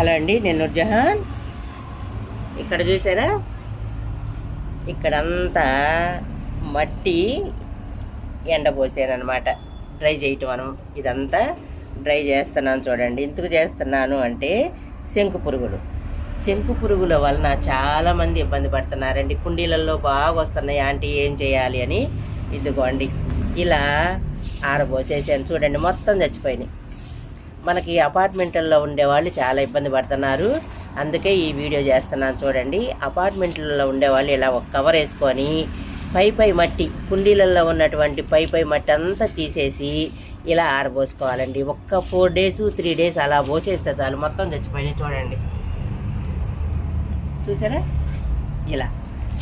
Hello అండి నేను నూర్జహాన్. ఇక్కడ చూసారా? ఇక్కడంతా మట్టి ఎండబోసానమాట డ్రై చేయటం మనం. ఇదంతా డ్రై చేస్తున్నాను చూడండి. ఎందుకు చేస్తున్నాను అంటే శంకు పురుగులు. శంకు పురుగుల వలన చాలామంది ఇబ్బంది పడుతున్నారండి. కుండీలలో బాగా వస్తున్నాయి. ఆంటీ ఏం చేయాలి అని ఇదిగోండి. ఇలా ఆరబోసేసాను. చూడండి మొత్తం చచ్చిపోయినాయి. మనకి అపార్ట్మెంట్లలో ఉండేవాళ్ళు చాలా ఇబ్బంది పడుతున్నారు. అందుకే ఈ వీడియో చేస్తున్నాను చూడండి. అపార్ట్మెంట్లలో ఉండేవాళ్ళు ఇలా ఒక కవర్ వేసుకొని పై పై మట్టి కుండీలలో ఉన్నటువంటి పై పై మట్టి అంతా తీసేసి ఇలా ఆరబోసుకోవాలండి. ఒక్క ఫోర్ డేస్ త్రీ డేస్ అలా పోసేస్తే చాలు. మొత్తం చచ్చిపోయినాయి చూడండి. చూసారా? ఇలా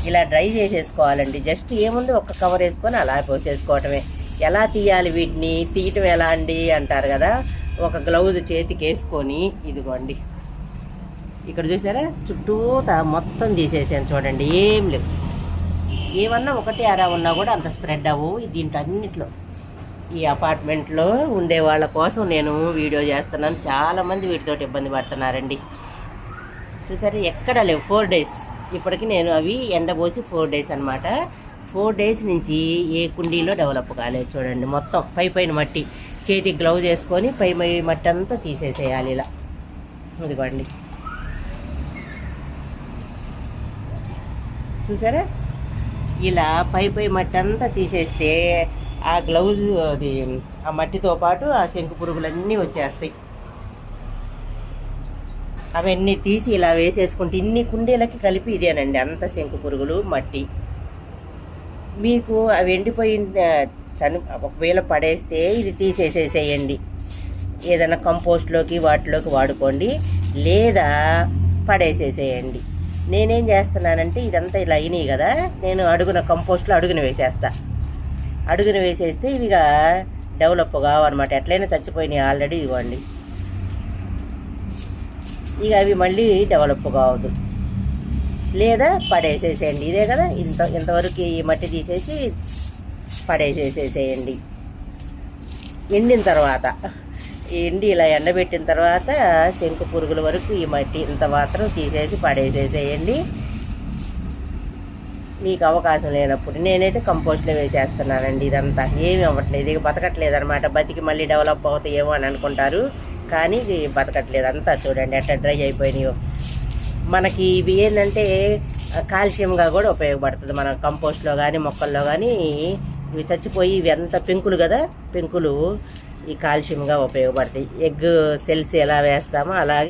ఇలా డ్రై చేసేసుకోవాలండి. జస్ట్ ఏముంది? ఒక కవర్ వేసుకొని అలా పోసేసుకోవటమే. ఎలా తీయాలి వీటిని? తీయటం ఎలా అండి? అంటారు కదా. ఒక గ్లౌజ్ చేతికి వేసుకొని ఇదిగోండి. ఇక్కడ చూసారా? చుట్టూతా మొత్తం తీసేసాను చూడండి ఏం లేవు. ఏమన్నా ఒకటి అరా ఉన్నా కూడా అంత స్ప్రెడ్ అవ్వు దీంట్లో అన్నిట్లో ఈ అపార్ట్మెంట్లో ఉండే వాళ్ళ కోసం నేను వీడియో చేస్తున్నాను. చాలామంది వీటితో ఇబ్బంది పడుతున్నారండి. చూసారా? ఎక్కడ లేవు. ఫోర్ డేస్ ఇప్పటికి నేను అవి ఎండబోసి ఫోర్ డేస్ అనమాట ఫోర్ డేస్ నుంచి ఏ కుండీలో డెవలప్ కాలేదు చూడండి. మొత్తం పై పైన మట్టి. చేతి గ్లౌజ్ వేసుకొని పై పై మట్టి అంతా తీసేసేయాలి ఇలా. ఇదిగోండి. చూసారా? ఇలా పై పై మట్టి అంతా తీసేస్తే ఆ గ్లౌజ్ అది ఆ మట్టితో పాటు ఆ శంకు పురుగులన్నీ వచ్చేస్తాయి. అవన్నీ తీసి ఇలా వేసేసుకుంటే ఇన్ని కుండీలకి కలిపి ఇదేనండి అంత శంకు పురుగులు మట్టి. మీకు అవి ఎండిపోయిన చని ఒకవేళ పడేస్తే ఇది తీసేసేసేయండి. ఏదైనా కంపోస్ట్లోకి వాటిలోకి వాడుకోండి. లేదా పడేసేసేయండి. నేనేం చేస్తున్నానంటే ఇదంతా ఇలా అయినాయి కదా నేను అడుగున కంపోస్ట్లో అడుగున వేసేస్తా. అడుగున వేసేస్తే ఇవిగా డెవలప్ కావన్నమాట ఎట్లయినా చచ్చిపోయినాయి ఆల్రెడీ ఇవ్వండి. ఇక అవి మళ్ళీ డెవలప్ కావద్దు. లేదా పడేసేసేయండి. ఇదే కదా ఇంత ఇంతవరకు ఈ మట్టి తీసేసి పడేసేసేసేయండి ఎండిన తర్వాత ఎండి ఇలా ఎండబెట్టిన తర్వాత శంకు పురుగుల వరకు ఈ మట్టి ఇంత మాత్రం తీసేసి పడేసేసేయండి. మీకు అవకాశం లేనప్పుడు నేనైతే కంపోస్ట్లో వేసేస్తున్నానండి ఇదంతా. ఏమి అవ్వట్లేదు. ఇక బతకట్లేదు అనమాట బతికి మళ్ళీ డెవలప్ అవుతాయేమో అని అనుకుంటారు. కానీ ఇది బతకట్లేదు. అంతా చూడండి అట్లా డ్రై అయిపోయినాయో. మనకి ఇవి ఏంటంటే కాల్షియంగా కూడా ఉపయోగపడుతుంది. మన కంపోస్ట్లో కానీ మొక్కల్లో కానీ ఇవి చచ్చిపోయి ఇవి ఎంత పెంకులు కదా పెంకులు ఈ కాల్షియంగా ఉపయోగపడతాయి. ఎగ్ సెల్స్ ఎలా వేస్తామో అలాగే